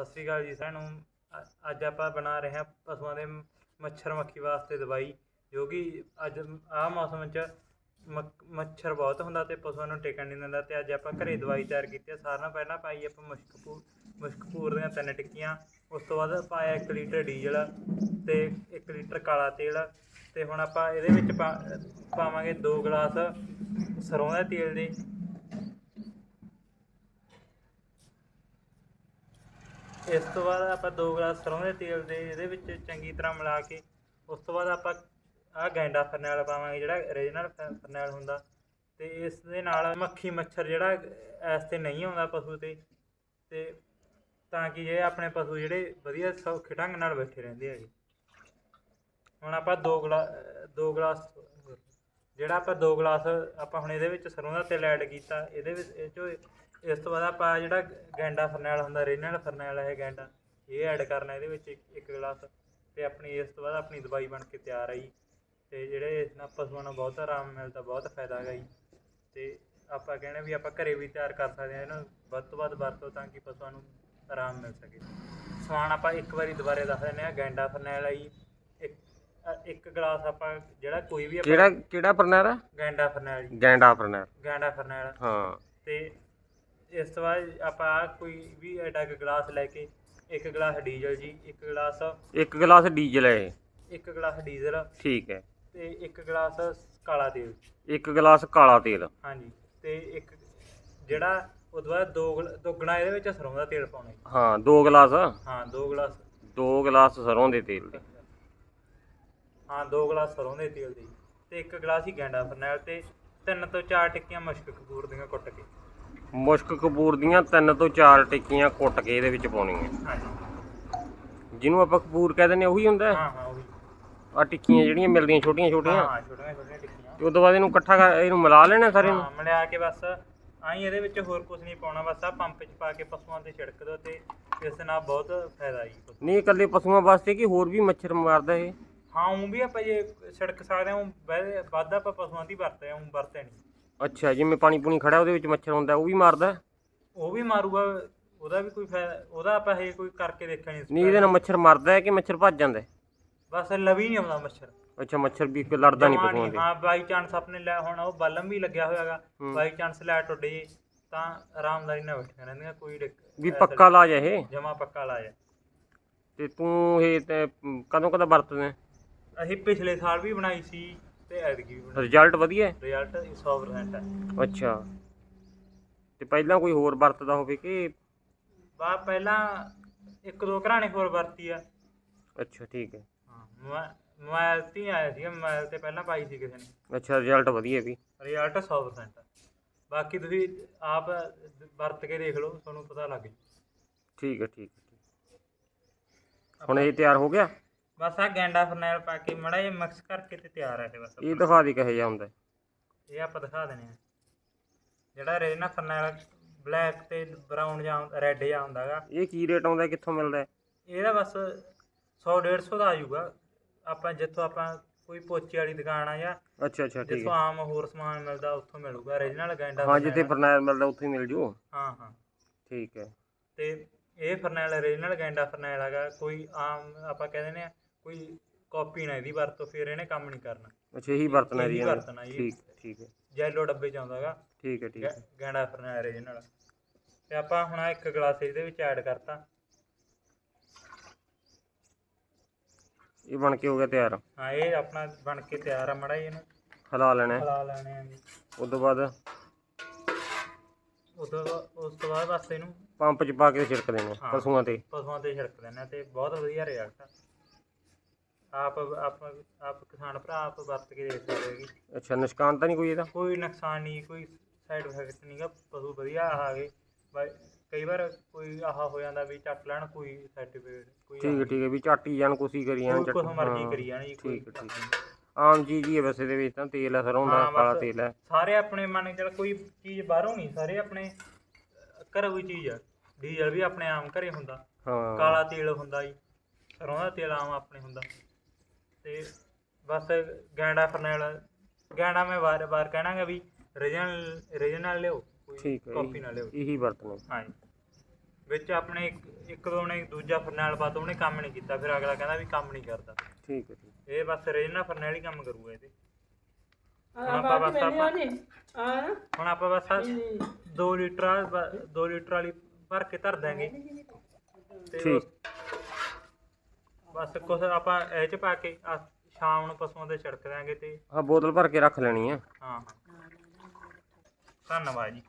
ਸਤਿ ਸ਼੍ਰੀ ਅਕਾਲ ਜੀ ਸਾਰਿਆਂ ਨੂੰ। ਅ- ਅੱਜ ਆਪਾਂ ਬਣਾ ਰਹੇ ਹਾਂ ਪਸ਼ੂਆਂ ਦੇ ਮ- ਮੱਛਰ ਮੱਖੀ ਵਾਸਤੇ ਦਵਾਈ, ਜੋ ਕਿ ਅੱਜ ਆਹ ਮੌਸਮ 'ਚ ਮੱਖ- ਮੱਛਰ ਬਹੁਤ ਹੁੰਦਾ ਤੇ ਪਸ਼ੂਆਂ ਨੂੰ ਟਿਕਣ ਨਹੀਂ ਦਿੰਦਾ ਤੇ ਅੱਜ ਆਪਾਂ ਘਰੇ ਦਵਾਈ ਤਿਆਰ ਕੀਤੀ ਹੈ। ਸਾਰਿਆਂ ਨਾਲੋਂ ਪਹਿਲਾਂ ਪਾਈ ਆਪਾਂ ਮੁਸ਼ਕਪੂਰ ਮੁਸ਼ਕਪੂਰ ਦੀਆਂ ਤਿੰਨ ਟਿੱਕੀਆਂ, ਉਸ ਤੋਂ ਬਾਅਦ ਪਾਇਆ 1 ਲੀਟਰ ਡੀਜ਼ਲ ਤੇ 1 ਲੀਟਰ ਕਾਲਾ ਤੇਲ ਤੇ ਹੁਣ ਆਪਾਂ ਇਹਦੇ ਵਿੱਚ ਪਾ- ਪਾਵਾਂਗੇ 2 ਗਲਾਸ ਸਰੋਂ ਦਾ ਤੇਲ ਦੇ। ਇਸ ਤੋਂ ਬਾਅਦ ਆਪਾਂ 2 ਗਲਾਸ ਸਰੋਂ ਦੇ ਤੇਲ ਦੇ ਇਹਦੇ ਵਿੱਚ ਚੰਗੀ ਤਰ੍ਹਾਂ ਮਿਲਾ ਕੇ, ਉਸ ਤੋਂ ਬਾਅਦ ਆਪਾਂ ਆਹ ਗੈਂਡਾ ਫਰਨੈਲ ਪਾਵਾਂਗੇ, ਜਿਹੜਾ ਓਰੀਜਨਲ ਫਰਨੈਲ ਹੁੰਦਾ। ਤੇ ਇਸ ਦੇ ਨਾਲ ਮੱਖੀ ਮੱਛਰ ਜਿਹੜਾ ਇਸ ਤੇ ਨਹੀਂ ਆਉਂਦਾ ਪਸ਼ੂ ਤੇ ਤੇ ਤਾਂ ਕਿ ਇਹ ਆਪਣੇ ਪਸ਼ੂ ਜਿਹੜੇ ਵਧੀਆ ਸੌਖੇ ਢੰਗ ਨਾਲ ਬੈਠੇ ਰਹਿੰਦੇ ਹੈਗੇ ਹੁਣ ਆਪਾਂ 2 ਗਲਾਸ 2 ਗਲਾਸ, ਜਿਹੜਾ ਆਪਾਂ 2 ਗਲਾਸ ਆਪਾਂ ਹੁਣ ਇਹਦੇ ਵਿੱਚ ਸਰੋਂ ਦਾ ਤੇਲ ਐਡ ਕੀਤਾ, ਇਹਦੇ ਵਿੱਚ ਇਹ ਚੋਂ ਇਸ ਤੋਂ ਬਾਅਦ ਆਪਾਂ ਜਿਹੜਾ ਗੈਂਡਾ ਫਰਨੈਲ ਹੁੰਦਾ ਰੀਨਲ ਫਰਨੈਲ ਹੈ ਗੈਂਡਾ ਇਹ ਐਡ ਕਰਨਾ ਇਹਦੇ ਵਿੱਚ ਇੱਕ ਇੱਕ ਗਲਾਸ ਤੇ ਆਪਣੀ ਇਸ ਤੋਂ ਬਾਅਦ ਆਪਣੀ ਦਵਾਈ ਬਣ ਕੇ ਤਿਆਰ ਆਈ ਤੇ ਜਿਹੜੇ ਇਸ ਨਾਲ ਪਸ਼ੂਆਂ ਨੂੰ ਬਹੁਤ ਆਰਾਮ ਮਿਲਦਾ ਬਹੁਤ ਫਾਇਦਾ ਹੈਗਾ ਜੀ। ਤੇ ਆਪਾਂ ਕਹਿੰਦੇ ਵੀ ਆਪਾਂ ਘਰੇ ਵੀ ਤਿਆਰ ਕਰ ਸਕਦੇ ਹਾਂ ਇਹਨੂੰ ਵੱਧ ਤੋਂ ਵੱਧ ਵਰਤੋ ਤਾਂ ਕਿ ਪਸ਼ੂਆਂ ਨੂੰ ਆਰਾਮ ਮਿਲ ਸਕੇ। ਸਮਾਨ ਆਪਾਂ ਇੱਕ ਵਾਰੀ ਦੁਬਾਰੇ ਦੱਸ ਦਿੰਦੇ ਹਾਂ ਗੈਂਡਾ ਫਰਨੈਲ ਆ ਜੀ। ਇੱਕ ਇੱਕ ਗਲਾਸ ਆਪਾਂ ਜਿਹੜਾ ਕੋਈ ਵੀ ਆਪਾਂ ਕਿਹੜਾ ਕਿਹੜਾ ਫਰਨੈਲ ਆ? ਗੈਂਡਾ ਫਰਨੈਲ ਜੀ। ਗੈਂਡਾ ਫਰਨੈਲ। ਗੈਂਡਾ ਫਰਨੈਲ। ਹਾਂ। ਤੇ ਇਸ ਤੋਂ ਬਾਅਦ ਆਪਾਂ ਕੋਈ ਵੀ ਐਡਾ ਕੁ ਗਲਾਸ ਲੈ ਕੇ ਇੱਕ ਗਲਾਸ ਡੀਜ਼ਲ ਜੀ ਇੱਕ ਗਲਾਸ ਇੱਕ ਗਲਾਸ ਡੀਜ਼ਲ ਹੈ ਇਹ। ਇੱਕ ਗਲਾਸ ਡੀਜ਼ਲ ਠੀਕ ਹੈ। ਤੇ ਇੱਕ ਗਲਾਸ ਕਾਲਾ ਤੇਲ। ਇੱਕ ਗਲਾਸ ਕਾਲਾ ਤੇਲ। ਹਾਂਜੀ ਤੇ ਇੱਕ ਜਿਹੜਾ ਉਹ ਤੋਂ ਬਾਅਦ ਦੋ ਗਲ- ਦੁੱਗਣਾ ਇਹਦੇ ਵਿੱਚ ਸਰੋਂ ਦਾ ਤੇਲ ਪਾਉਣਾ ਜੀ। ਹਾਂ ਦੋ ਗਲਾਸ। ਹਾਂ ਦੋ ਗਲਾਸ। ਦੋ ਗਲਾਸ ਸਰੋਂ ਦੇ ਤੇਲ ਦੇ। ਹਾਂ ਦੋ ਗਲਾਸ ਸਰੋਂ ਦੇ ਤੇਲ ਦੇ। ਜੀ। ਤੇ ਇੱਕ ਗਲਾਸ ਹੀ ਗੈਂਡਾ ਫਰਨੈਲ ਤੇ ਤਿੰਨ ਤੋਂ ਚਾਰ ਟਿੱਕੀਆਂ ਮਸ਼ਕ ਕਪੂਰ ਦੀਆਂ ਕੁੱਟ ਕੇ। ਮੁਸ਼ਕ ਕਪੂਰ ਦੀਆਂ ਤਿੰਨ ਤੋਂ ਚਾਰ ਟਿੱਕੀਆਂ ਕੁੱਟ ਕੇ ਇਹਦੇ ਵਿੱਚ ਪਾਉਣੀਆਂ। ਜਿਹਨੂੰ ਆਪਾਂ ਕਪੂਰ ਕਹਿ ਦਿੰਦੇ ਉਹੀ ਹੁੰਦਾ ਹਾਂ? ਹਾਂ ਉਹੀ। ਆ ਟਿੱਕੀਆਂ ਜਿਹੜੀਆਂ ਮਿਲਦੀਆਂ ਛੋਟੀਆਂ ਛੋਟੀਆਂ। ਹਾਂ ਛੋਟੀਆਂ ਛੋਟੀਆਂ ਟਿੱਕੀਆਂ। ਤੇ ਉਸ ਤੋਂ ਬਾਅਦ ਇਹਨੂੰ ਇਕੱਠਾ ਇਹਨੂੰ ਮਿਲਾ ਲੈਣਾ ਸਾਰੇ ਨੂੰ? ਹਾਂ ਮਿਲਿਆ ਕੇ ਬਸ ਆਈ ਇਹਦੇ ਵਿੱਚ ਹੋਰ ਕੁਝ ਨਹੀਂ ਪਾਉਣਾ ਬਸ ਆ ਪੰਪ 'ਚ ਪਾ ਕੇ ਪਸ਼ੂਆਂ ਤੇ ਛਿੜਕ ਦਿਓ ਤੇ ਇਸ ਨਾਲ ਬਹੁਤ ਫਾਇਦਾ ਜੀ। ਨਹੀਂ ਇਕੱਲੇ ਪਸ਼ੂਆਂ ਵਾਸਤੇ ਕਿ ਹੋਰ ਵੀ ਮੱਛਰ ਮਾਰਦਾ ਇਹ? ਹਾਂ ਉਹ ਵੀ ਆਪਾਂ ਜੇ ਛਿੜਕ ਸਕਦੇ ਹਾਂ ਵੱਧ ਆਪਾਂ ਪਸ਼ੂਆਂ ਦੀ ਵਰਤਦੇ ਹਾਂ ਵਰਤੇ ਨਹੀਂ। ਅੱਛਾ ਜਿਵੇਂ ਪਾਣੀ ਪੂਣੀ ਖੜਾ ਉਹਦੇ ਵਿੱਚ ਮੱਛਰ ਹੁੰਦਾ ਉਹ ਵੀ ਮਾਰਦਾ? ਉਹ ਵੀ ਮਾਰੂਗਾ ਉਹਦਾ ਵੀ ਕੋਈ ਫਾਇਦਾ ਉਹਦਾ ਆਪਾਂ ਇਹ ਕੋਈ ਕਰਕੇ ਦੇਖਿਆ ਨਹੀਂ ਨਹੀਂ ਇਹਦੇ ਨਾਲ ਮੱਛਰ ਮਰਦਾ ਹੈ ਕਿ ਮੱਛਰ ਭੱਜ ਜਾਂਦਾ ਹੈ? ਬਸ ਲਵੀ ਨਹੀਂ ਆਉਂਦਾ ਮੱਛਰ। ਅੱਛਾ ਮੱਛਰ ਵੀ ਇੱਕ ਲੜਦਾ ਨਹੀਂ ਜਮਾਂ ਪਸ਼ੂਆਂ ਨੀ, ਦੇ। ਹਾਂ ਬਾਈ ਚਾਂਸ ਆਪਣੇ ਲੈ ਹੁਣ ਉਹ ਬਲਮ ਵੀ ਲੱਗਿਆ ਹੋਇਆਗਾ ਹੂੰ। ਬਾਈ ਚਾਂਸ ਉੱਡ ਜੇ ਤਾਂ ਆਰਾਮਦਾਰੀ ਨਾਲ ਬੈਠੀਆਂ ਰਹਿੰਦੀਆਂ ਕੋਈ ਵੀ ਪੱਕਾ ਲਾਜ ਹੈ ਇਹ? ਜਮਾ ਪੱਕਾ ਲਾਇਆ ਤੇ ਤੂੰ ਇਹ ਤੇ ਕਦੋਂ ਕਦੋਂ ਵਰਤਦੇ ਅਸੀਂ ਪਿਛਲੇ ਸਾਲ ਵੀ ਬਣਾਈ ਸੀ ਤੇ ਵੀ ਬਣਾਈ। ਰਿਜ਼ਲਟ ਵਧੀਆ ਹੈ? ਰਿਜ਼ਲਟ 100% ਹੈ। ਅੱਛਾ। ਤੇ ਪਹਿਲਾਂ ਕੋਈ ਹੋਰ ਵਰਤਦਾ ਹੋਵੇ ਕਿ ਬਾ ਪਹਿਲਾਂ ਇੱਕ ਦੋ ਘਰਾਣੇ ਹੋਰ ਵਰਤੀ ਆ। ਅੱਛਾ ਠੀਕ ਹੈ। ਹਾਂ ਮੋਬਾ- ਮੋਬਾਈਲ ਤੇ ਹੀ ਆਇਆ ਸੀ ਮੋਬਾਈਲ ਤੇ ਪਹਿਲਾਂ ਪਾਈ ਸੀ ਕਿਸੇ ਨੇ। ਅੱਛਾ ਰਿਜ਼ਲਟ ਵਧੀਆ ਵੀ। ਰਿਜ਼ਲਟ 100% ਆ। ਬਾਕੀ ਤੁਸੀਂ ਆਪ ਵਰਤ ਕੇ ਦੇਖ ਲਓ ਤੁਹਾਨੂੰ ਪਤਾ ਲੱਗ ਜੂ ਠੀਕ ਹੈ ਠੀਕ ਹੈ। ਹੁਣ ਇਹ ਤਿਆਰ ਹੋ ਗਿਆ? ਬਸ ਆ ਗੈਂਡਾ ਫਰਨੈਲ ਪਾ ਕੇ ਮੜਾ ਜਿਹਾ ਮਿਕਸ ਕਰਕੇ ਤੇ ਤਿਆਰ ਹੈ ਇਹ ਬਸ ਇਹ ਦਿਖਾ ਦੀ ਕਹੇ ਜਾਂਦਾ ਇਹ ਆਪਾਂ ਦਿਖਾ ਦਿੰਦੇ ਆ। ਜਿਹੜਾ ਰੇਨਾ ਫਰਨੈਲ ਬਲੈਕ ਤੇ ਬਰਾਊਨ ਜਾਂ ਰੈੱਡ ਜਾਂ ਹੁੰਦਾਗਾ ਇਹ ਕੀ ਰੇਟ ਆਉਂਦਾ ਕਿੱਥੋਂ ਮਿਲਦਾ? ਇਹਦਾ ਬਸ 100 150 ਦਾ ਆ ਜਾਊਗਾ। ਆਪਾਂ ਜਿੱਥੋਂ ਆਪਾਂ ਕੋਈ ਪੋਚੇ ਵਾਲੀ ਦੁਕਾਨ ਆ ਜਾਂ ਅੱਛਾ ਅੱਛਾ ਠੀਕ ਜਿੱਥੋਂ ਆਮ ਹੋਰ ਸਮਾਨ ਮਿਲਦਾ ਉੱਥੋਂ ਮਿਲੂਗਾ। origignal ਗੈਂਡਾ ਹਾਂ ਜਿੱਥੇ ਫਰਨੈਲ। ਫਰਨੈਲ ਮਿਲਦਾ ਉੱਥੇ ਹੀ ਮਿਲ ਜੂ। ਹਾਂ ਹਾਂ। ਠੀਕ ਹੈ। ਤੇ ਇਹ ਫਰਨੈਲ origignal ਗੈਂਡਾ ਫਰਨੈਲ ਹੈਗਾ। ਕੋਈ ਆਮ ਆਪਾਂ ਕਹਿੰਦੇ ਨੇ ਕੋਈ ਕਾਪੀ ਨਾ ਇਹਦੀ ਵਰਤੋਂ ਫਿਰ ਇਹਨੇ ਕੰਮ ਨਹੀਂ ਕਰਨਾ। ਅੱਛਾ ਇਹੀ ਵਰਤਣਾ ਇਹੀ ਜੀ ਵਰਤਣਾ ਜੀ। ਠੀਕ ਠੀਕ ਹੈ। ਜੈਲੋ ਡੱਬੇ ਚ ਆਉਂਦਾਗਾ ਠੀਕ ਹੈ ਠੀਕ ਹੈ। ਗੈਂਡਾ ਫਰਨੈਲ origignal ਤੇ ਆਪਾਂ ਹੁਣ ਆਹ ਇੱਕ ਗਲਾਸ ਇਹਦੇ ਵਿੱਚ ਐਡ ਕਰਤਾ। ਇਹ ਬਣ ਕੇ ਹੋ ਗਿਆ ਤਿਆਰ। ਹਾਂ ਇਹ ਆਪਣਾ ਬਣ ਕੇ ਤਿਆਰ ਆ ਮੜਾ ਇਹਨੂੰ। ਹਿਲਾ ਲੈਣਾ ਹੈ। ਲੈਣੇ ਆ ਜੀ। ਉਸ ਤੋਂ ਬਾਅਦ ਉਸ ਤੋਂ ਬਾਅਦ ਬਸ ਇਹਨੂੰ ਪੰਪ 'ਚ ਪਾ ਕੇ ਛਿੜਕ ਦੇਣਾ ਹਾਂ। ਪਸ਼ੂਆਂ ਤੇ। ਪਸ਼ੂਆਂ ਤੇ ਛਿੜਕ ਦਿੰਦੇ ਆ ਤੇ ਬਹੁਤ ਵਧੀਆ ਰਿਜ਼ਲਟ ਆ ਆਪ ਆਪ ਆਪ ਕਿਸਾਨ ਭਰਾ ਆਪ ਵਰਤ ਕੇ ਦੇਖ ਸਕਦੇ ਹੋ ਜੀ ਅੱਛਾ ਨੁਕਸਾਨ ਤਾਂ ਨਹੀਂ ਕੋਈ ਇਹਦਾ? ਕੋਈ ਨੁਕਸਾਨ ਨਹੀਂ ਕੋਈ ਸਾਈਡ ਇਫੈਕਟ ਨਹੀਂਗਾ ਪਸ਼ੂ ਵਧੀਆ ਆ ਗਏ। ਬਾਈ ਕਈ ਵਾਰ ਕੋਈ ਆਹ ਹੋ ਜਾਂਦਾ ਵੀ ਚੱਕ ਲੈਣ ਕੋਈ ਸਰਟੀਫਿਕੇਟ ਕੋਈ ਠੀਕ ਹੈ ਠੀਕ ਹੈ ਵੀ ਝੱਟ ਜਾਣ ਹੀ ਕਰੀ ਜਾਣ ਝੱਟ- ਮਰਜ਼ੀ ਕਰੀ ਜਾਣ ਜੀ ਕੋਈ ਠੀਕ ਹੈ ਠੀਕ ਹੈ। ਆਮ ਚੀਜ਼ ਹੀ ਹੈ ਵੈਸੇ ਦੇ ਵਿੱਚ ਤਾਂ ਤੇਲ ਹੈ ਸਰੋਂ ਦਾ ਹਾਂ, ਕਾਲਾ ਬਸ। ਤੇਲ ਹੈ। ਸਾਰੇ ਆਪਣੇ ਮੰਨ ਚੱਲ ਕੋਈ ਚੀਜ਼ ਬਾਹਰੋਂ ਨਹੀਂ ਸਾਰੇ ਆਪਣੇ ਘਰੋਂ ਹੀ ਚੀਜ਼ ਆ। ਡੀਜ਼ਲ ਵੀ ਆਪਣੇ ਆਮ ਘਰੇ ਹੁੰਦਾ ਹਾਂ। ਕਾਲਾ ਤੇਲ ਹੁੰਦਾ ਜੀ ਸਰੋਂ ਦਾ ਤੇਲ ਆਮ ਆਪਣੇ ਹੁੰਦਾ। ਤੇ ਬਸ ਗੈਂਡਾ ਫਰਨੈਲ ਗੈਂਡਾ ਮੈਂ ਵਾਰ ਵਾਰ ਕਹਿਣਾਗਾ ਵੀ ਰੀਜਨਲ ਰੀਜਨਲ ਲਿਓ ਕੋਈ ਠੀਕ ਹੈ ਕਾਪੀ ਨਾ ਲਿਓ। ਇਹੀ ਵਰਤਣਾ। ਹਾਂਜੀ। ਵਿੱਚ ਆਪਣੇ ਇੱਕ ਇੱਕ ਦੋ ਨੇ ਦੂਜਾ ਫਰਨੈਲ ਪਾਤਾ ਉਹਨੇ ਕੰਮ ਨਹੀਂ ਕੀਤਾ ਫਿਰ ਅਗਲਾ ਕਹਿੰਦਾ ਵੀ ਕੰਮ ਨਹੀਂ ਕਰਦਾ। ਠੀਕ ਹੈ ਠੀਕ। ਇਹ ਬਸ ਰੇਜਨਾ ਫਰਨੈਲ ਹੀ ਕੰਮ ਕਰੂਗਾ ਇਹਦੇ। ਆ ਆਪਾਂ ਬਾਤ ਬਸ ਮੈਨੇ ਆਪਾਂ- ਆਨੇ ਆ ਨਾ। ਹੁਣ ਆਪਾਂ ਬਸ 2 ਲੀਟਰ 2 ਲੀਟਰ ਵਾਲੀ ਭਰ ਕੇ ਧਰ ਦਾਂਗੇ ਤੇ ਠੀਕ। ਉਸ- ਬਸ ਕੁਛ ਆਪਾਂ ਇਹ ਚ ਪਾ ਕੇ ਆ ਸ਼ਾਮ ਨੂੰ ਪਸ਼ੂਆਂ ਦੇ ਛਿੜਕ ਦਾਂਗੇ ਤੇ ਆ ਬੋਤਲ ਭਰ ਕੇ ਰੱਖ ਲੈਣੀ ਆ। ਹਾਂ ਹਾਂ। ਧੰਨਵਾਦ ਜੀ।